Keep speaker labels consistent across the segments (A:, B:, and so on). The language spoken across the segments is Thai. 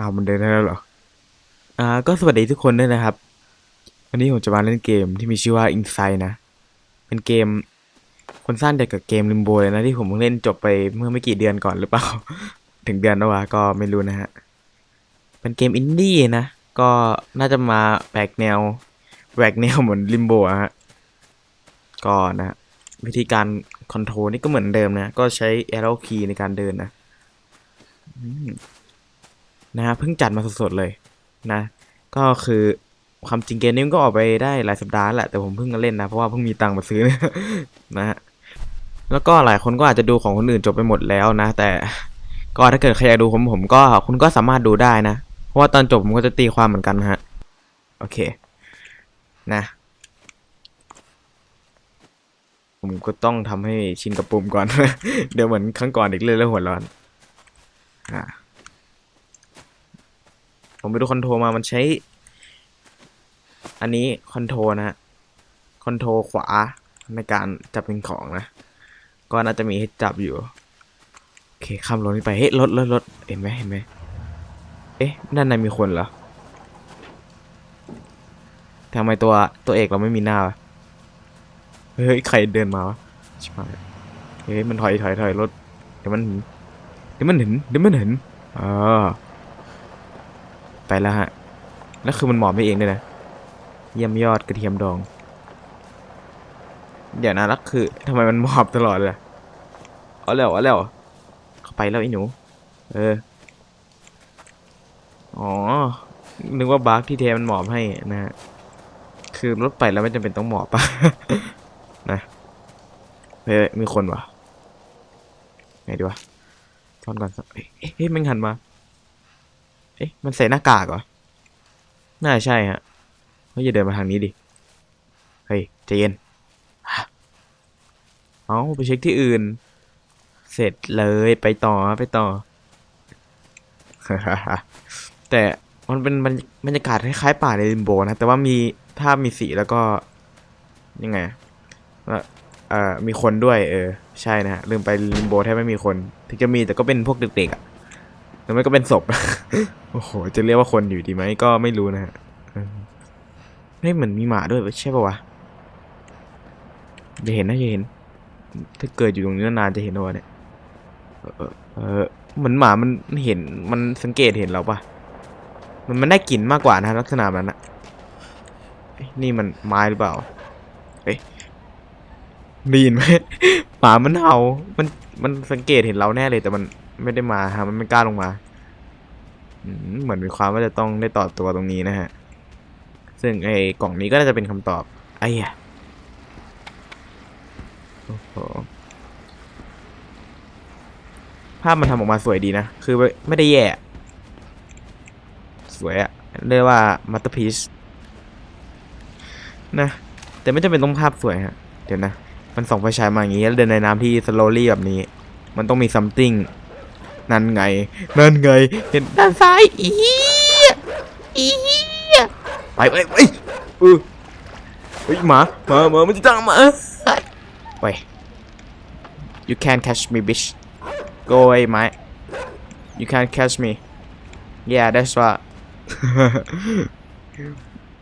A: อ้าวมันเดินได้แล้วเหรอ อ่า ก็สวัสดีทุกคนด้วยนะครับ วันนี้ผมจะมาเล่นเกมที่มีชื่อว่า Inside นะ เป็นเกม คนสร้างเดียวกับเกม Limbo เลยนะที่ผมเพิ่งเล่นจบไปเมื่อไม่กี่เดือนก่อนหรือเปล่า ถึงเดือนแล้ววะก็ไม่รู้นะฮะ เป็นเกมอินดี้นะ ก็น่าจะมาแปลกแนวแหวกแนวเหมือน Limbo อะฮะ ก็นะวิธีการคอนโทรลนี่ก็เหมือนเดิมนะ ก็ใช้ arrow key ในการเดินนะอืม นะฮะเพิ่งจัดมาสดๆเลยนะ ก็คือความจริงเกมนี้มันก็ออกไปได้หลายสัปดาห์แหละแต่ผมเพิ่งเล่นนะ เพราะว่าเพิ่งมีตังค์มาซื้อนะฮะแล้วก็หลายคนก็อาจจะดูของคนอื่นจบไปหมดแล้วนะ แต่ก็ถ้าเกิดใครอยากดูผมผมก็คุณก็สามารถดูได้นะ เพราะว่าตอนจบผมก็จะตีความเหมือนกันฮะ โอเค นะ ผมก็ต้องทำให้ชินกับปุ่มก่อน เดี๋ยวเหมือนครั้งก่อนอีกเลยแล้วหัวร้อน อ่า ผมไปดูคอนโทรมามันใช้ อันนี้คอนโทรนะฮะคอนโทรขวาในการจับเป็นของนะ ก็น่าจะมีให้จับอยู่ โอเคข้ามรถนี้ไป เฮ้ยรถรถรถเห็นไหมเห็นไหมเอ๊ะ ด้านในมีคนเหรอทำไมตัวตัวเอกเราไม่มีหน้าเฮ้ย ใครเดินมาวะชิบหายเฮ้ย มันถอยถอยถอยรถ เดี๋ยวมันเห็นเดี๋ยวมันเห็น เดี๋ยวมันเห็นอ่า ไปแล้วฮะ แล้วคือมันหมอบไปเองด้วยนะ เยี่ยมยอดกระเทียมดอง เดี๋ยวนะแล้วคือทำไมมันหมอบตลอดเลยเอาแล้วเอาแล้วเข้าไปแล้วไอ้หนู เออ อ๋อ นึกว่าบั๊กที่เทมันหมอบให้นะฮะ คือรถไปแล้วไม่จำเป็นต้องหมอบปะนะเฮ้ยมีคนวะไหนดีวะซ่อนก่อนซ่อนเฮ้ยมันหันมา เอ๊ะ มันใส่หน้ากากเหรอ น่าใช่ฮะเฮ้ยอย่าเดินมาทางนี้ดิ เฮ้ยใจเย็น เอาไปเช็คที่อื่น เสร็จเลยไปต่อไปต่อ แต่มันเป็นบรรยากาศคล้ายๆป่าในลิมโบนะ แต่ว่ามีถ้ามีสีแล้วก็ ยังไงเอ่อมีคนด้วย เออ ใช่นะฮะลืมไปลิมโบแทบไม่มีคน ถึงจะมีแต่ก็เป็นพวกเด็กๆอะ่ะ รือไม่ก็เป็นศพ โอ้โห จะเรียกว่าคนอยู่ดีไหมก็ไม่รู้นะฮะเออเฮ้ยเหมือนมีหมาด้วยใช่ปะวะอย่าเห็นนะอย่าเห็น ถ้าเกิดอยู่ตรงนี้นานจะเห็นว่าเนี่ย เออเออเหมือนหมามันเห็น มันสังเกตเห็นเราปะมันมันได้กลิ่นมากกว่านะลักษณะมันอะเอ๊ะนี่มันไม้หรือเปล่า เอ๊ะได้ยินไหมหมามันเห่า มัน มันสังเกตเห็นเราแน่เลยแต่มัน ไม่ได้มาฮะมันไม่กล้าลงมาเหมือนมีความว่าจะต้องได้ต่อตัวตรงนี้นะฮะ ซึ่งไอ้กล่องนี้ก็น่าจะเป็นคำตอบ ไอ้เหี้ยโอ้โหภาพมันทำออกมาสวยดีนะ คือไม่ได้แย่ สวยอะเรียกว่ามัตเตอร์พีซนะ แต่ไม่จำเป็นต้องภาพสวยฮะ เดี๋ยวนะ มันส่องไฟฉายมาอย่างงี้แล้วเดินในน้ำที่สโลลี่แบบนี้ มันต้องมีซัมติง นั่นไงนั่นไงเห็นด้านซ้ายอีอีไปไปไปเออเฮ้ยหมาหมาหมามันจะตามมาไป you can't catch me bitch go away mate you can't catch me yeah that's what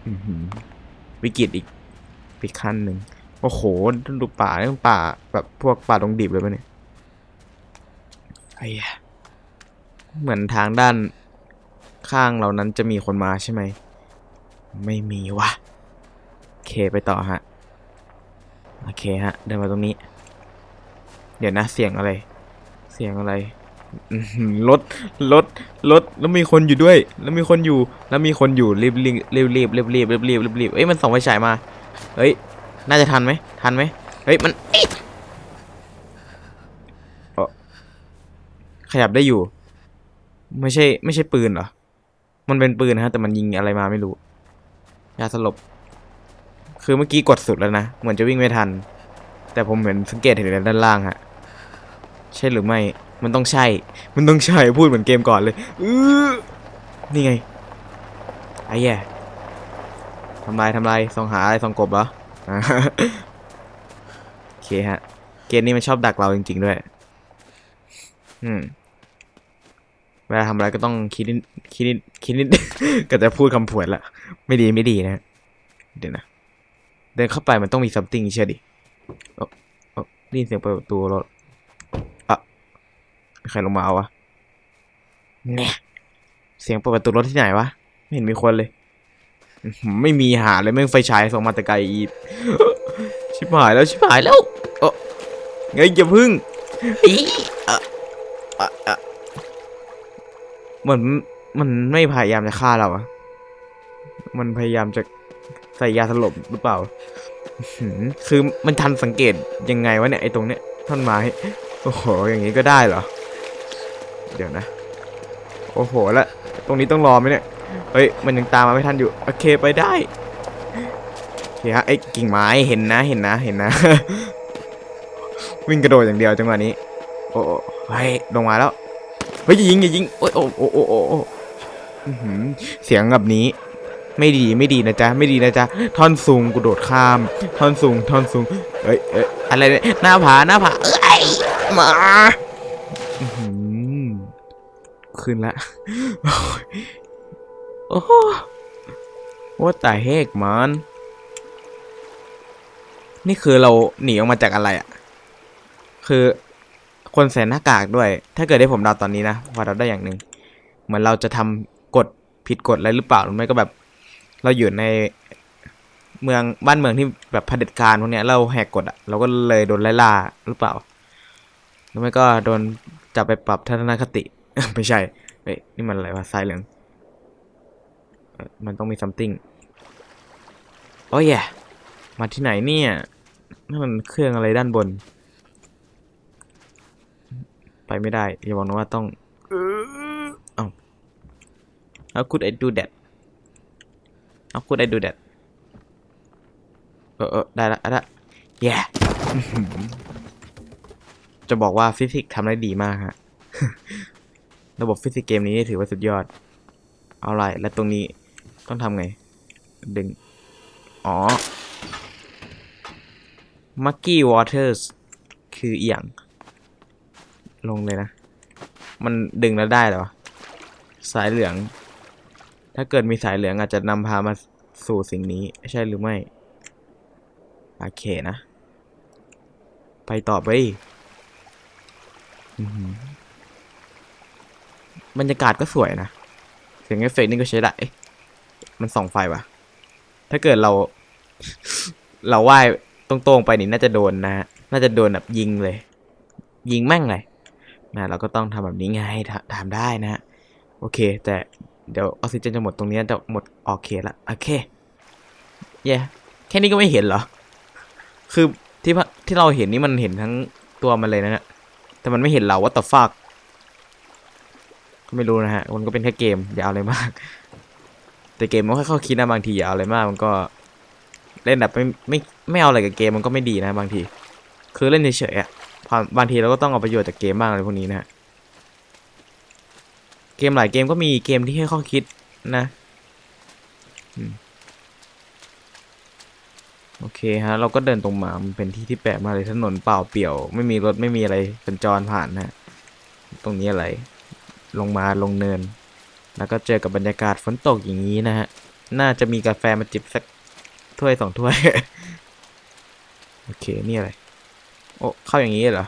A: อื้อหือวิกฤตอีกอีกขั้นหนึ่งโอ้โหดูป่านี่มันป่าแบบพวกป่าดงดิบเลยปะเนี่ยไอ้ เหมือนทางด้านข้างเรานั้นจะมีคนมาใช่ไหม ไม่มีวะโอเคไปต่อฮะ โอเคฮะ เดินมาตรงนี้ เดี๋ยวนะเสียงอะไร เสียงอะไรรถรถรถแล้วมีคนอยู่ด้วย แล้วมีคนอยู่ แล้วมีคนอยู่รีบรีบรีบรีบรีบรีบรีบรีบรีบรีบเอ้ยมันส่องไฟฉายมา เฮ้ย น่าจะทันไหมทันไหมเฮ้ยมันขยับได้อยู่ ไม่ใช่ไม่ใช่ปืนเหรอ มันเป็นปืนนะฮะแต่มันยิงอะไรมาไม่รู้ ยาสลบ คือเมื่อกี้กดสุดแล้วนะ เหมือนจะวิ่งไม่ทัน แต่ผมเหมือนสังเกตเห็นด้านล่างฮะ ใช่หรือไม่ มันต้องใช่ มันต้องใช่ พูดเหมือนเกมก่อนเลยอือนี่ไง ไอ้แย่ทำลายทำลายส่องหาอะไรส่องกบเหรอโอเคฮะ เกมนี้มันชอบดักเราจริง ๆ ด้วย อืม เวลาทำอะไรก็ต้องคิดนิดคิดนิดคิดนิด ก็จะพูดคำผวนละไม่ดีไม่ดีนะ เดี๋ยวนะ เดินเข้าไปมันต้องมี something เชื่อดิโอ้โอ้ได้ยินเสียงเปิดประตูรถอะใครลงมาเอาวะเนี่ยเสียงเปิดประตูรถที่ไหนวะ ไม่เห็นมีคนเลย ไม่มีหาเลยแม่งไฟฉายส่องมาแต่ไกลอีกชิบหายแล้วชิบหายแล้วเออเงยอย่าพึ่งอีอะอะ เหมือนมันไม่พยายามจะฆ่าเราอะมันพยายามจะใส่ยาสลบหรือเปล่าคือมันทันสังเกตยังไงวะเนี่ยไอ้ตรงเนี้ยท่อนไม้ โอ้โห อย่างงี้ก็ได้เหรอ เดี๋ยวนะ โอ้โหแล้วตรงนี้ต้องรอไหมเนี่ย เฮ้ย มันยังตามมาไม่ทันอยู่ โอเคไปได้เคฮะไอ้กิ่งไม้เห็นนะเห็นนะเห็นนะ วิ่งกระโดดอย่างเดียวจังหวะนี้ โอ้ยลงมาแล้ว เฮ้ยอย่ายิงอย่ายิงโอ้ยโอ้โอ้โอ้โอ้โอ้อื้อหือเสียงแบบนี้ ไม่ดีไม่ดีนะจ๊ะไม่ดีนะจ๊ะท่อนสูงกูโดดข้าม ท่อนสูงท่อนสูงเอ้ยเอ้ยอะไรเนี่ยหน้าผาหน้าผาเอ้ยมาอื้อหือขึ้นละโอ้โห What the heck man นี่คือเราหนีออกมาจากอะไรอะ่ะ คือ คนใส่หน้ากากด้วย ถ้าเกิดได้ผมเดาตอนนี้นะว่าเราได้อย่างหนึ่งเหมือนเราจะทำกฎผิดกฎอะไรหรือเปล่าหรือไม่ก็แบบ เราอยู่ในเมืองบ้านเมืองที่แบบเผด็จการพวกเนี้ยเราแหกกฎอะ่ะเราก็เลยโดนไล่ล่าหรือเปล่าหรือไม่ก็โดนจับไปปรับทัศนคติ ไม่ใช่เฮ้ยนี่มันอะไรวะสายเหลืองมันต้องมี something โอ้ยมาที่ไหนเนี่ยนั่นมันเครื่องอะไรด้านบน ไปไม่ได้ อย่าบอกนะว่าต้องเอ้า How could I do that How could I do that เออเออได้ละได้ละ yeah จะบอกว่าฟิสิกส์ทำได้ดีมากฮะ ระบบฟิสิกส์เกมนี้ถือว่าสุดยอด เอาไรแล้วตรงนี้ต้องทำไง ดึง อ๋อ Muggy Waters คืออหย่าง ลงเลยนะ มันดึงแล้วได้เหรอ สายเหลือง ถ้าเกิดมีสายเหลืองอาจจะนำพามาสู่สิ่งนี้ ใช่หรือไม่ โอเคนะ ไปต่อไปอื้อหือบรรยากาศก็สวยนะ เสียงเอฟเฟกนี่ก็ใช้ได้ มันส่องไฟวะถ้าเกิดเรา เราว่ายตรงๆไปนี่น่าจะโดนนะ น่าจะโดนแบบยิงเลย ยิงแม่งเลย นะเราก็ต้องทำแบบนี้ไงทำทำได้นะฮะโอเค แต่เดี๋ยวออกซิเจนจะหมดตรงนี้จะหมดโอเคละโอเคเย่แค่นี้ก็ไม่เห็นเหรอ คือที่ที่เราเห็นนี่มันเห็นทั้งตัวมันเลยนะฮะแต่มันไม่เห็นเราว่าต่อฟักก็ไม่รู้นะฮะมันก็เป็นแค่เกมอย่าเอาอะไรมาก แต่เกมมันค่อยๆคิดนะบางทีอย่าเอาอะไรมากมันก็เล่นแบบไม่ไม่ไม่เอาอะไรกับเกมมันก็ไม่ดีนะบางที คือเล่นเฉยๆอะ พอบางทีเราก็ต้องเอาประโยชน์จากเกมบ้างอะไรพวกนี้นะฮะเกมหลายเกมก็มีเกมที่ให้ข้อคิดนะโอเคฮะ เราก็เดินตรงมามันเป็นที่ที่แปลกมากเลยถนนเปล่าเปลี่ยว ไม่มีรถไม่มีอะไรสัญจรผ่านนะตรงนี้อะไร ลงมาลงเนิน แล้วก็เจอกับบรรยากาศฝนตกอย่างนี้นะฮะ น่าจะมีกาแฟมาจิบสักถ้วยสองถ้วย โอเค นี่อะไร โอ้เข้าอย่างนี้เหรอ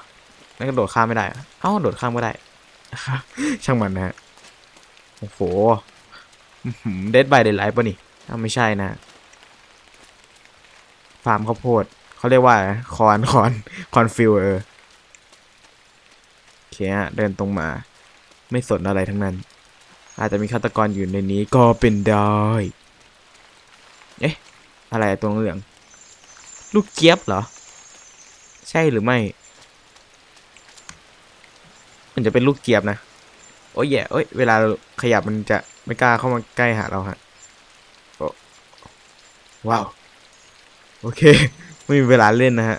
A: นั่นก็โดดข้ามไม่ได้ เอ้าโดดข้ามก็ได้ช่างมันนะฮะโอ้โหเด็ดใบายเดไลท์ป่ะนี่อ้าไม่ใช่นะฟาร์มข้าวโพดเขาเรียกว่าคอนคอนคอนฟิลเออโอเคฮะเดินตรงมา ไม่สนอะไรทั้งนั้น อาจจะมีฆาตกรอยู่ในนี้ก็เป็นได้เอ๊ะอะไรตัวเหลือง ลูกเจี๊ยบเหรอ ใช่หรือไม่ มันจะเป็นลูกเจี๊ยบนะ โอ้ยแย่เอ้ย เวลาขยับมันจะไม่กล้าเข้ามาใกล้หาเราฮะโอ้ว้าว โอเค ไม่มีเวลาเล่นนะฮะ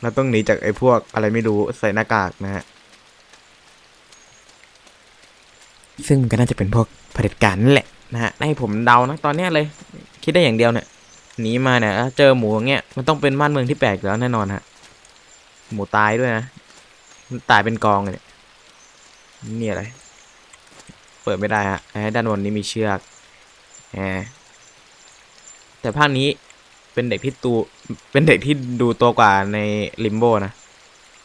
A: เราต้องหนีจากไอ้พวกอะไรไม่รู้ใส่หน้ากากนะฮะ ซึ่งมันก็น่าจะเป็นพวกเผด็จการนั่นแหละนะฮะให้ผมเดานะตอนเนี้ยเลย คิดได้อย่างเดียวเนี่ยหนีมาเนี่ยเจอหมูอย่างเงี้ยมันต้องเป็นบ้านเมืองที่แปลกแล้วแน่นอนฮะ หมูตายด้วยนะตายเป็นกองเลยเนี่ยนี่อะไร เปิดไม่ได้ฮะให้ด้านบนนี้มีเชือกแหมแต่ภาคนี้เป็นเด็กที่ตูเป็นเด็กที่ดูโตกว่าในลิมโบนะ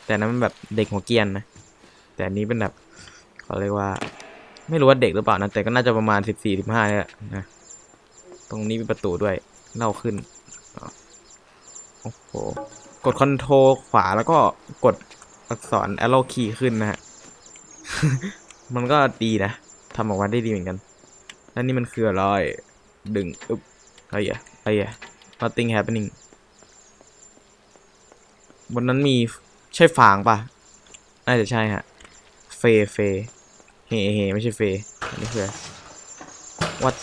A: แต่นั้นมันแบบเด็กหัวเกียนนะ แต่นี้เป็นแบบเขาเรียกว่า ไม่รู้ว่าเด็กหรือเปล่านะ แต่ก็น่าจะประมาณสิบสี่สิบห้าเนี่ยนะ ตรงนี้มีประตูด้วยเล่าขึ้น โอ้โห กดคอนโทรขวาแล้วก็กดอักษร arrow key ขึ้นนะฮะ มันก็ดีนะทำออกมาได้ดีเหมือนกันแล้วนี่มันคืออะไร ดึงอึ๊บไอ้ยะไรอ้ยะ nothing happening บนนั้นมีใช่ฝางปะน่าจะใช่ฮะ เฟเฟเฮเฮไม่ใช่เฟอันนี่คือ what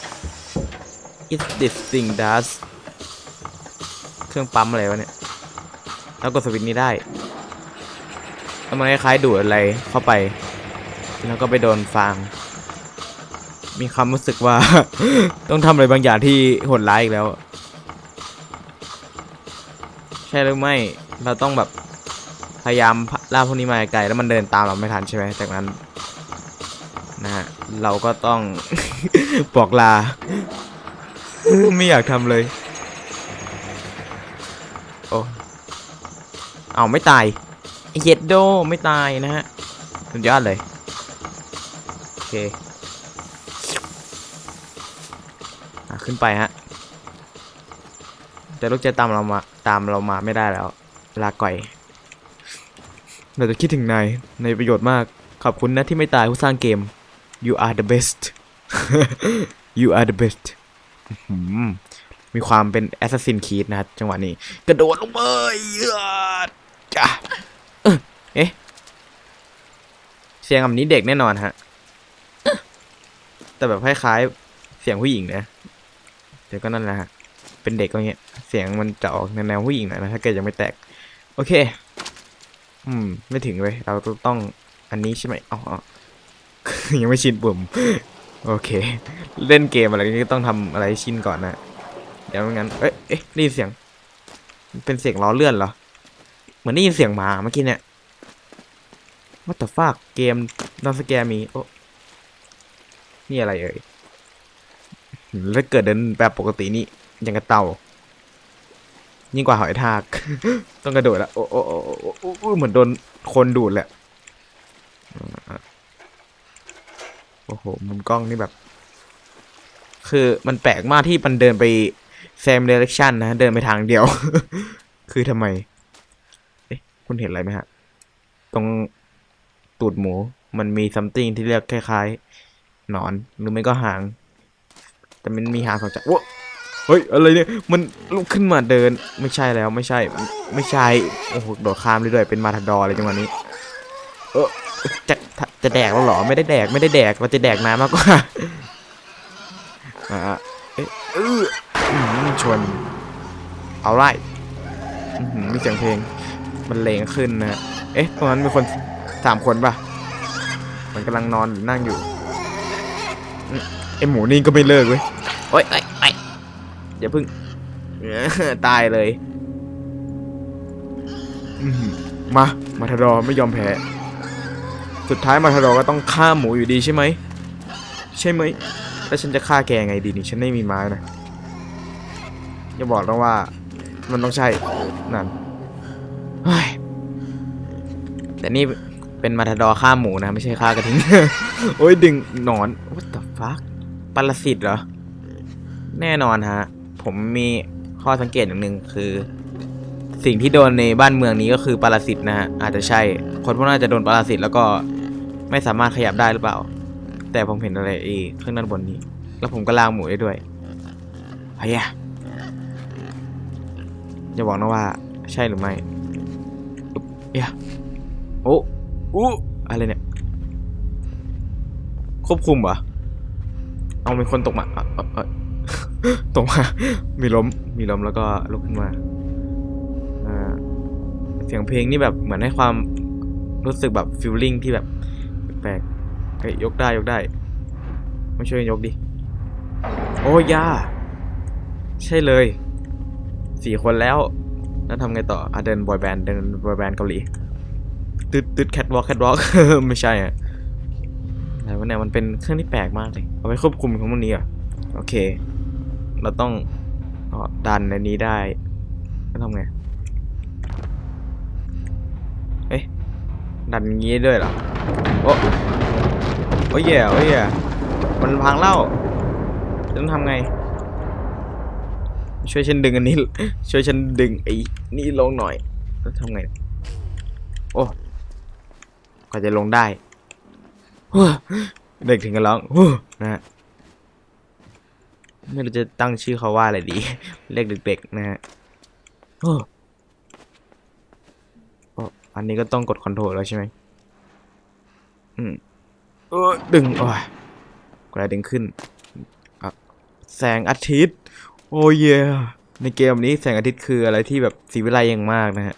A: is this thing does เครื่องปั๊มอะไรวะเนี่ย แล้วกดสวิตช์นี้ได้แล้วมันคล้ายๆดูดอะไรเข้าไป แล้วก็ไปโดนฟาง มีความรู้สึกว่า ต้องทำอะไรบางอย่างที่โหดร้ายอีกแล้ว ใช่หรือไม่ เราต้องแบบพยายามล่าพวกนี้มาไกลแล้วมันเดินตามเราไม่ทันใช่ไหมจากนั้นนะฮะเราก็ต้อง บอกลา ไม่อยากทำเลย โอ้ เอาไม่ตายเย็ดโดไม่ตายนะฮะสุดยอดเลย โอเคอขึ้นไปฮะ แต่ลูกจะตามเรามาตามเรามาไม่ได้แล้ว ลาก่อย เราจะคิดถึงนายในประโยชน์มาก ขอบคุณนะที่ไม่ตายผู้สร้างเกม you are the best you are the best มีความเป็น Assassin Creed นะจังหวะนี้ กระโดดลงไปเอื้อ จ้ะเอ๊ะเสียงแบบนี้เด็กแน่นอนฮะ แต่แบบคล้ายๆเสียงผู้หญิงนะแต่ก็นั่นแหละฮะ เป็นเด็กก็เงี้ย เสียงมันจะออกในแนวผู้หญิงหน่อยนะถ้าเกิดยังไม่แตก โอเค อืม ไม่ถึงเลย เราต้องอันนี้ใช่ไหมอ๋อยังไม่ชินปุ่ม โอเค เล่นเกมอะไรก็ต้องทำอะไรชินก่อนนะ เดี๋ยวไม่งั้น เอ๊ะเอ๊ะได้ยินเสียง เป็นเสียงล้อเลื่อนเหรอ มือนได้ยินเสียงหมาเมื่อกี้เนี่ย What the fuck เกมนอนสแกมีโอ้นี่อะไรเอ่ยแล้วเกิดเดินแบบปกตินี่ยังกระเต่า ยิ่งกว่าหอยทาก ต้องกระโดดละโอ้โอ้โอ้โอ้เหมือนโดนคนดูดแหละโอ้โห มุมกล้องนี่แบบ คือมันแปลกมากที่มันเดินไป same direction นะ เดินไปทางเดียว คือทำไม คุณเห็นอะไรไหมฮะ ตรงตูดหมูมันมี something ที่เรียกคล้ายๆหนอนหรือไม่ก็หาง แต่มันมีหางสองจักรว้าเฮ้ยอะไรเนี่ยมันลุกขึ้นมาเดินไม่ใช่แล้วไม่ใช่ ไม่ใช่โอ้โหโดดข้ามเรื่อยๆเป็นมาทาดอเลยจังหวะนี้ เออจะจะแดกแล้วหรอไม่ได้แดกไม่ได้แดกเราจะแดกน้ำมากกว่าอ่าเอ๊ะเออชวนเอาไรมีเสียงเพลง มันเลงขึ้นนะ เอ๊ะ ตรงนั้นมีคนสามคนปะมันกำลังนอนหรือนั่งอยู่อืมไอหมูนี่ก็ไม่เลิกเว้ยโอ๊ยไอ้ไอ้ยอย่าพึ่ง ตายเลยอื้อหือมา มาทาดอร์ไม่ยอมแพ้ สุดท้ายมาทาดอร์ก็ต้องฆ่าหมูอยู่ดีใช่ไหม ใช่ไหม แล้วฉันจะฆ่าแกไงดีนี่ฉันไม่มีไม้นะอย่าบอกนะว่า มันต้องใช่ นั่น แต่นี่เป็นมาทาดอฆ่าหมูนะ ไม่ใช่ฆ่ากระทิง โอ้ยดึงหนอน what the fuck ปรสิตเหรอ แน่นอนฮะ ผมมีข้อสังเกตอย่างหนึ่งคือ สิ่งที่โดนในบ้านเมืองนี้ก็คือปรสิตนะฮะ อาจจะใช่ คนพวกน่าจะโดนปรสิตแล้วก็ไม่สามารถขยับได้หรือเปล่า แต่ผมเห็นอะไรเอข้างด้านบนนี้ แล้วผมก็ล่างหมูได้ด้วยเฮียอย่าบอกนะว่า ใช่หรือไม่เฮีย โอ้อู้อะไรเนี่ย ควบคุมเหรอ เอามีคนตกมาตกมา มีล้ม มีล้มแล้วก็ลุกขึ้นมาเสียงเพลงนี่แบบเหมือนให้ความรู้สึกแบบฟิลลิ่งที่แบบแปลกๆยยกได้ยกได้ มาช่วยยกดิ โอ้ยา ใช่เลย สี่คนแล้ว แล้วทำไงต่ออะเดินบอยแบนด์เดินบอยแบนด์เกาหลี ตึดตึดแคทวอล์กแคทวอล์กไม่ใช่อะอะไรวะเนี่ยมันเป็นเครื่องที่แปลกมากเลย เอาไว้ควบคุมของมันนี้อะโอเค เราต้องอดันในนี้ได้แล้วทำไง เอ๊ะ ดันงี้ด้วยเหรอ โอ้โอ้ยแย่โอ้ยแย่มันพังแล้วจะต้องทำไง ช่วยฉันดึงอันนี้ ช่วยฉันดึงไอ้นี่ลงหน่อยแล้วทำไง โอ้ ก็จะลงได้ฮู้เด็กถึงกันร้องฮู้นะฮะไม่รู้จะตั้งชื่อเขาว่าอะไรดี เรียกเด็กๆนะฮะโอ้โอ้อันนี้ก็ต้องกดคอนโทรลแล้วใช่ไหมอืมเออดึงโอ้ยกดอะไรดึงขึ้นอะแสงอาทิตย์ โอ้เยในเกมนี้แสงอาทิตย์คืออะไรที่แบบสีวิไลอย่างมากนะฮะ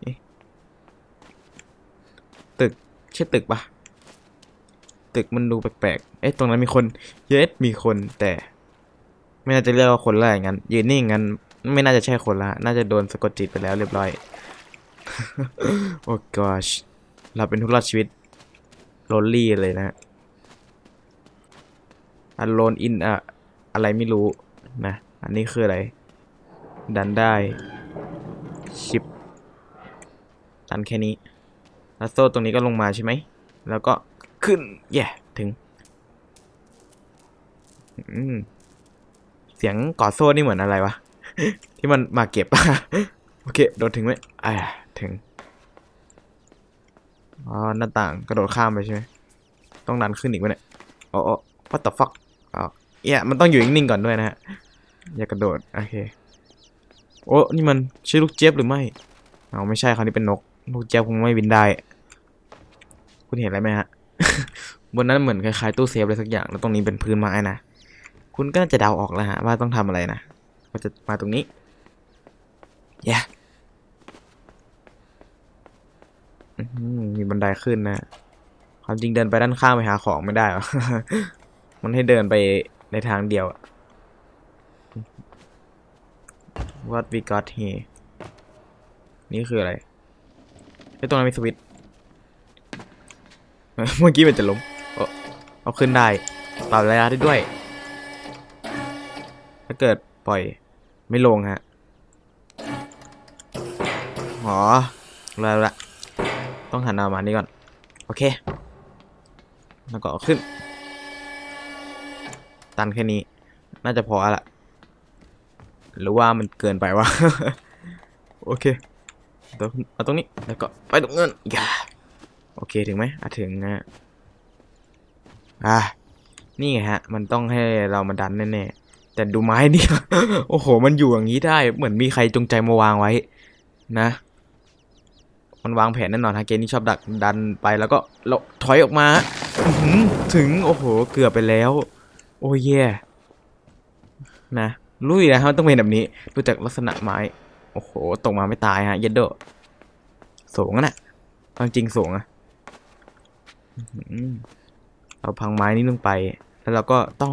A: เอ๊ะตึก ใช่ตึกปะตึกมันดูแปลกๆ เอ๊ะตรงนั้นมีคน เยสมีคนแต่ ไม่น่าจะเรียกว่าคนละอย่างนั้น ยืนนิ่งงั้น ไม่น่าจะใช่คนละ น่าจะโดนสะกดจิตไปแล้วเรียบร้อย โอ้ gosh เราเป็นทุกรอดชีวิตโรลลี่เลยนะอันโลนอินอะอะไรไม่รู้นะ อันนี้คืออะไร ดันได้ ชิป ดันแค่นี้ ล้วโซ่ตรงนี้ก็ลงมาใช่ไหม แล้วก็ขึ้น แย่ถึงอืเสียงกอดโซ่นี่เหมือนอะไรวะ ที่มันมาเก็บ โอเค โดดถึงไหมอ่าถึง อ๋อ หน้าต่างกระโดดข้ามไปใช่ไหม ต้องดันขึ้นอีกไหมเนี่ยโอ้โอ้ what the fuck อ๋อเอี่ยมันต้องอยู่นิ่งๆก่อนด้วยนะฮะ อย่ากระโดด โอเค โอ้ นี่มันชื่อลูกเจี๊ยบหรือไม่ เอาไม่ใช่คราวนี้เป็นนก ลูกเจี๊ยบคงไม่บินได้ คุณเห็นอะไรไหมฮะ บนนั้นเหมือนคล้ายๆตู้เซฟอะไรสักอย่าง แล้วตรงนี้เป็นพื้นไม้นะ คุณก็น่าจะเดาออกแล้วฮะ ว่าต้องทำอะไรนะ ก็จะมาตรงนี้แย่มีบันไดขึ้นนะ ความจริงเดินไปด้านข้างไปหาของไม่ได้หรอ มันให้เดินไปในทางเดียว What we got here นี่คืออะไรไอ้ตรงนั้นมีสวิตช์ เมื่อกี้มันจะล้มเอาขึ้นได้ปรับระยะได้ด้วย ถ้าเกิดปล่อยไม่ลงฮะอ๋อแล้วละต้องหันหน้ามานี่ก่อน โอเค แล้วก็เอขึ้น ตันแค่นี้ น่าจะพอละหรือว่ามันเกินไปวะ โอเคเดี๋ยวเอาตรงนี้ แล้วก็ไปตรงเงินอย่า อเคถึงไหมอะถึงนะฮะอะนี่ไงฮะ มันต้องให้เรามาดันแน่ๆแต่ดูไม้เนี่ยโอ้โห มันอยู่อย่างนี้ได้ เหมือนมีใครจงใจมาวางไว้ นะ มันวางแผนแน่นอนฮะเกมนี้ชอบดักดันไปแล้วก็เราถอยออกมาถึงโอ้โห เกือบไปแล้ว โอ้ยแย่นะลุยนะครับต้องเป็นแบบนี้ดูจากลักษณะไม้ โอ้โหตกมาไม่ตายฮะเยดโดสูงอะนะจริงสูงอะ เราพังไม้นี้ลงไป แล้วเราก็ต้อง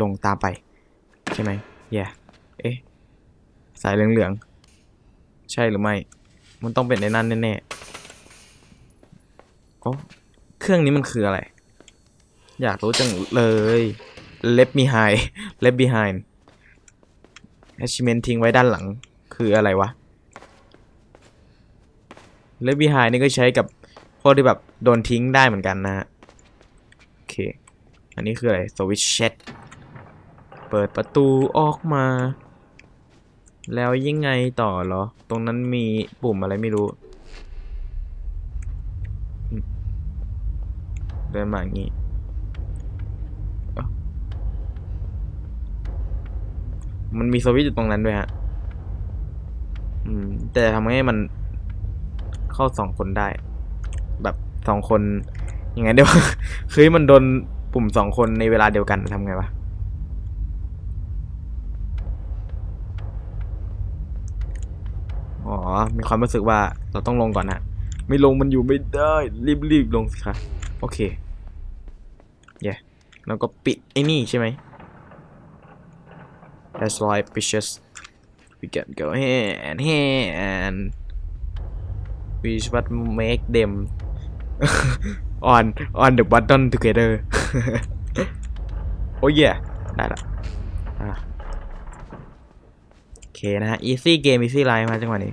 A: ลงตามไป ใช่ไหมแย่เอ๊ะ สายเหลืองๆ ใช่หรือไม่ มันต้องเป็นในนั้นแน่ๆโอ้เครื่องนี้มันคืออะไร อยากรู้จังเลย left behind left behind attachment ทิ้งไว้ด้านหลังคืออะไรวะ left behind นี่ก็ใช้กับพวกที่แบบ โดนทิ้งได้เหมือนกันนะโอเค อันนี้คืออะไร switch set เปิดประตูออกมา แล้วยังไงต่อเหรอ ตรงนั้นมีปุ่มอะไรไม่รู้ เดินมาอย่างนี้มันมีสวิตช์อยู่ตรงนั้นด้วยฮะ อืม แต่ทำให้มันเข้าสองคนได้ แบบ สองคนยังไงเดี๋ยวคือมันโดนปุ่มสองคนในเวลาเดียวกันทำไงวะอ๋อ มีความรู้สึกว่าเราต้องลงก่อนฮะ ไม่ลงมันอยู่ไม่ได้ รีบรีบลงสิคะโอเคเย่แล้วก็ปิดไอ้นี่ใช่ไหม That's right bitches we can go here and here and we should make them on on the button together โอ้ยได้ละโอเคนะฮะ easy game easy life มาจังหวะนี้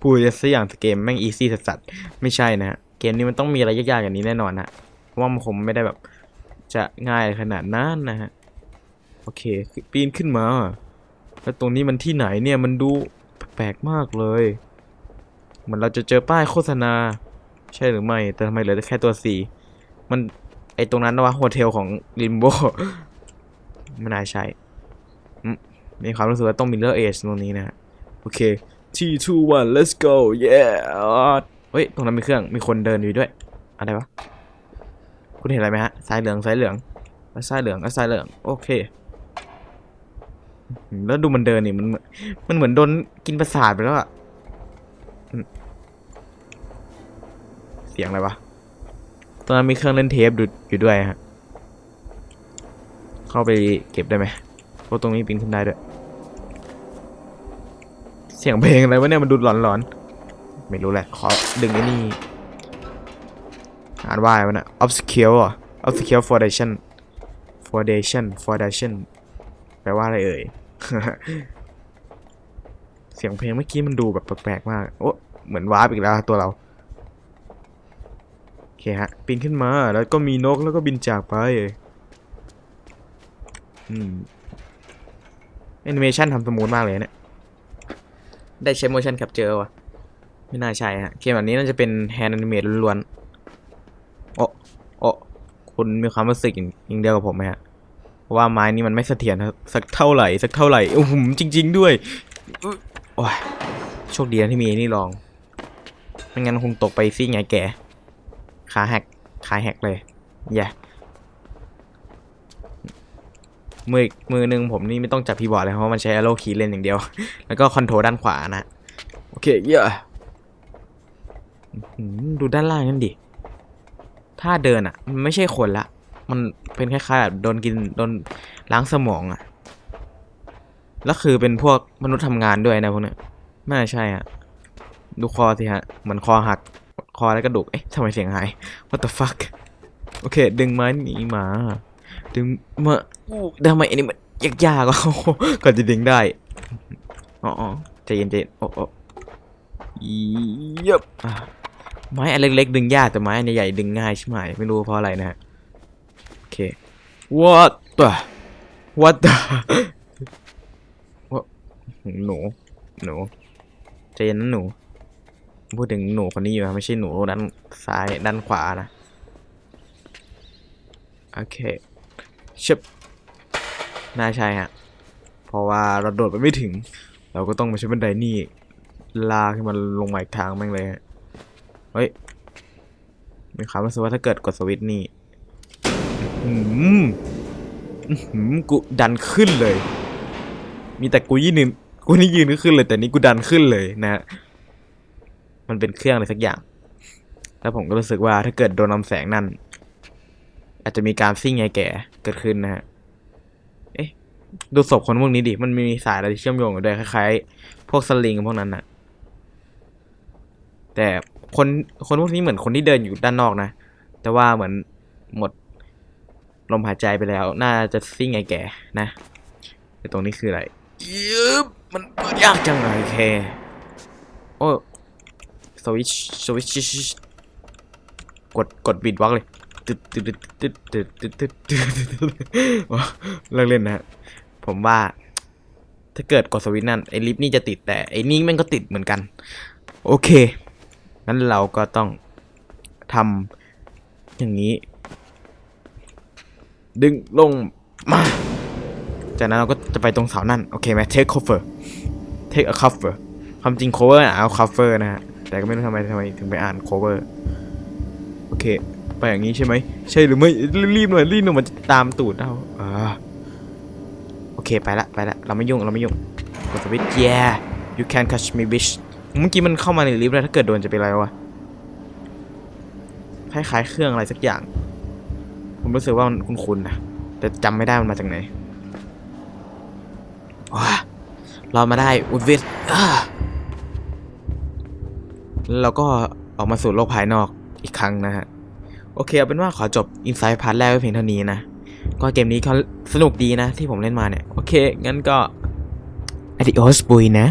A: พูดจะสักอย่างเกมแม่ง easy สัสๆไม่ใช่นะฮะ เกมนี้มันต้องมีอะไรยากๆอย่างนี้แน่นอนฮะเพราะว่ามันคงไม่ได้แบบจะง่ายขนาดนั้นนะฮะ โอเค ปีนขึ้นมา แล้วตรงนี้มันที่ไหนเนี่ยมันดูแปลกมากเลย เหมือนเราจะเจอป้ายโฆษณา ใช่หรือไม่ แต่ทำไมเหลือแค่ตัวสีมันไอตรงนั้นนะวะโฮเทลของลิมโบไม่น่าใช่มีความรู้สึกว่าต้องมิเลอร์เอชตรงนี้นะโอเค three two one let's go yeah เฮ้ย ตรงนั้นมีเครื่อง มีคนเดินอยู่ด้วย อะไรวะ คุณเห็นอะไรไหมฮะ สายเหลือง สายเหลืองแล้วสายเหลืองแล้วสายเหลือง โอเค แล้วดูมันเดินนี่ มันเหมือนมันเหมือนโดนกินประสาทไปแล้วอะอืมเสียงอะไรวะตอนนั้นมีเครื่องเล่นเทปอยู่อยู่ด้วยฮะเข้าไปเก็บได้ไหมเพราะตรงนี้ปีนขึ้นได้ด้วย เสียงเพลงอะไรวะเนี่ยมันดูหลอนๆ ไม่รู้แหละ ขอดึงไอ้นี่ อ่านว่าอะไรวะเนี่ย obscure อะ obscure foundation foundation foundation แปลว่าอะไรเอ่ย เสียงเพลงเมื่อกี้มันดูแบบแปลกๆมาก โอ้เหมือนวาร์ปอีกแล้วตัวเรา เคฮะปีนขึ้นมาแล้วก็มีนกแล้วก็บินจากไปอืมแอนิเมชันทำสมูทมากเลยเนี่ย ได้ใช้ motion capture วะไม่น่าใช่ฮะ เกมแบบนี้น่าจะเป็น hand animate ล้วนๆ โอ้โอ้คุณมีความรู้สึกอย่างเดียวกับผมไหมฮะ เพราะว่าไม้นี้มันไม่เสถียรสักเท่าไหร่ สักเท่าไหร่ โอ้โหจริง ๆ ด้วย โอ้ย โชคดีนะที่มีนี่ลอง ไม่งั้นคงตกไปซี่ไงแก ขาแหกขาแหกเลยอย่ามืออมือหนึ่งผมนี่ไม่ต้องจับพีบอร์ดเลยเพราะมันใช้ arrow key เล่นอย่างเดียว แล้วก็คอนโทรลด้านขวานะโอเคเยอะดูด้านล่างนั่นดิถ้าเดินอะ มันไม่ใช่คนละ มันเป็นคล้ายๆแบบโดนกินโดนล้างสมองอะ แล้วคือเป็นพวกมนุษย์ทำงานด้วยนะพวกเนี้ยไม่ใช่อะ ดูคอสิฮะ เหมือนคอหัก คอและกระดูก เอ๊ะทำไมเสียงหาย what the fuck โอเค ดึงไม้หนีมา ดึงมาอู้ทำไมอันนี้มันยากๆอะก่อนจะดึงได้ อ๋อใจเย็นใจเย็นโอ้โอ้ยับไม้อันเล็กๆ ดึงยากแต่ไม้อันใหญ่ๆดึงง่ายใช่ไหมไม่รู้เพราะอะไรนะฮะโอเค what the what the หนูหนูใจเย็นนะหนู พูดถึงหนูคนนี้อยู่นะไม่ใช่หนูด้านซ้ายด้านขวานะ โอเคชิบน่าใช่ฮะ เพราะว่าเราโดดไปไม่ถึง เราก็ต้องมาใช้บันไดนี่ ลากให้มันลงมาอีกทางแม่งเลยฮะ เฮ้ยมีความรู้สึกว่าถ้าเกิดกดสวิตช์นี่อืมอื้อหือกูดันขึ้นเลย มีแต่กูยืนกูนี่ยืนก็ขึ้นเลย แต่นี่กูดันขึ้นเลยนะฮะ มันเป็นเครื่องอะไรสักอย่าง แล้วผมก็รู้สึกว่าถ้าเกิดโดนลำแสงนั่น อาจจะมีการซิ่งไงแก่เกิดขึ้นนะฮะ เอ๊ะ ดูศพคนพวกนี้ดิ มันมีสายอะไรที่เชื่อมโยงกันด้วยคล้ายๆ พวกสลิงพวกนั้นน่ะแต่คนคนพวกนี้เหมือนคนที่เดินอยู่ด้านนอกนะ แต่ว่าเหมือนหมดลมหายใจไปแล้ว น่าจะซิ่งไงแก่นะ แต่ตรงนี้คืออะไรยึบมันเปิดยากจังเลยแคโอ้ สวิชสวิชกดกดบิดวอกเลยตึ๊ดตึ๊ดตึ๊ดตึ๊ดตึ๊ดตึ๊ดตึ๊ดตึ๊ดเลิกเล่นนะฮะผมว่า ถ้าเกิดกดสวิตช์นั่นไอ้ลิฟต์นี่จะติดแต่ไอ้นี่แม่งก็ติดเหมือนกัน โอเคงั้นเราก็ต้องทำอย่างนี้ ดึงลงมาจากนั้นเราก็จะไปตรงเสานั่น โอเคไหม take cover take a cover ความจริง cover อะเอา cover นะฮะ แต่ก็ไม่รู้ทำไมทำไมถึงไปอ่าน cover โอเค ไปอย่างนี้ใช่ไหม ใช่หรือไม่ รีบหน่อย รีบหน่อยมันจะตามตูดเราอ่าโอเค ไปละ ไปละ เราไม่ยุ่ง เราไม่ยุ่ง กดสวิตช์ yeah you can catch me bitch เมื่อกี้มันเข้ามาในลิฟต์แล้ว ถ้าเกิดโดนจะเป็นอะไรวะ คล้ายๆ เครื่องอะไรสักอย่าง ผมรู้สึกว่ามันคุ้นๆนะ แต่จำไม่ได้มันมาจากไหนว้าเรามาได้อุดวิทอ่า แล้วเราก็ออกมาสู่โลกภายนอกอีกครั้งนะฮะ โอเคเอาเป็นว่าขอจบอินไซต์พาร์ทแรกไว้เพียงเท่านี้นะ ก็เกมนี้เขาสนุกดีนะที่ผมเล่นมาเนี่ย โอเค งั้นก็อดิโอสบุยนะ